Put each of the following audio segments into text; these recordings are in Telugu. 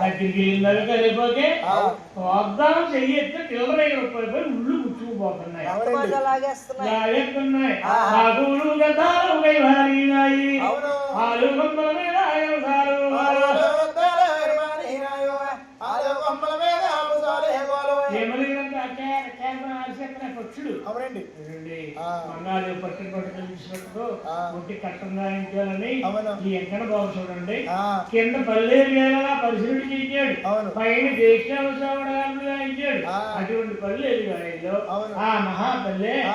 దగ్గరికి వెళ్ళిందని కలిపోతే ఆ. వాగ్దానం చెయ్యొచ్చు చిల్లర రూపాయలు ఉళ్ళు పుచ్చుకుపోతున్నాయి పట్టుకోట లాగేస్తున్నాయి. లాగెత్తున్నాయి ఆ. బాగులు గతాలు అవునండి పట్టిన. ఒట్టి కట్టం. ఈ ఎంకన బాబు చూడండి కింద పరిశీలన చేయించాడు అవును. పైన గాయించాడు ఆ. అటువంటి పల్లెలు అవును. ఆ మహాపల్లె ఆ.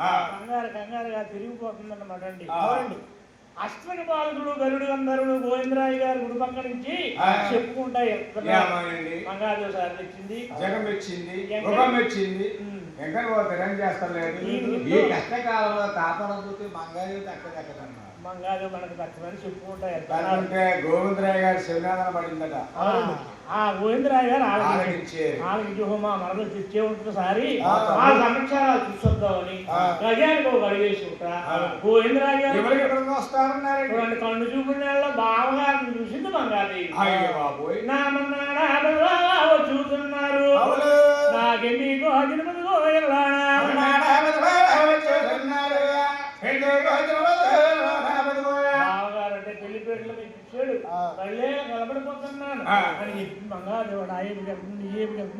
ఆ. కంగారు కంగారుగా తిరిగిపోతుందన్నమాట అండి. అశ్విని బాలకుడు గరుడు గంధర్వుడు గోవిందరాజు గారు గుడి పక్క నుంచి ఆ. చెప్పుకుంటా ఏమోనండి మంగాదేవ సార్ తెచ్చింది. జగం. ఎక్కడ చేస్తలేదు. ఈ- కష్టకాలంలో మంగాదేవి మంగాదేవ మనకు తక్కువని చెప్పుకుంటా గోవిందరాయ్ గారి శివనాథన పడిందట. ఆ, గోవిందరాజు గారు ఆలకించారు. ఆలకించి మా మనలో తెచ్చే ఉంటుంది ఆ. సమక్షాలు చూసొద్దామని. గజానికి ఒక అడిగేసి. గోవిందరాజు గారు చూడండి కన్ను చూపుల బావగారిని చూసింది బాబోయ్. నామన్నాడు చూస్తున్నారు. అదినపది ఆ. కళ్ళే కలబడిపోతున్నాను. అని చెప్పి మంగాదేవుడు ఆ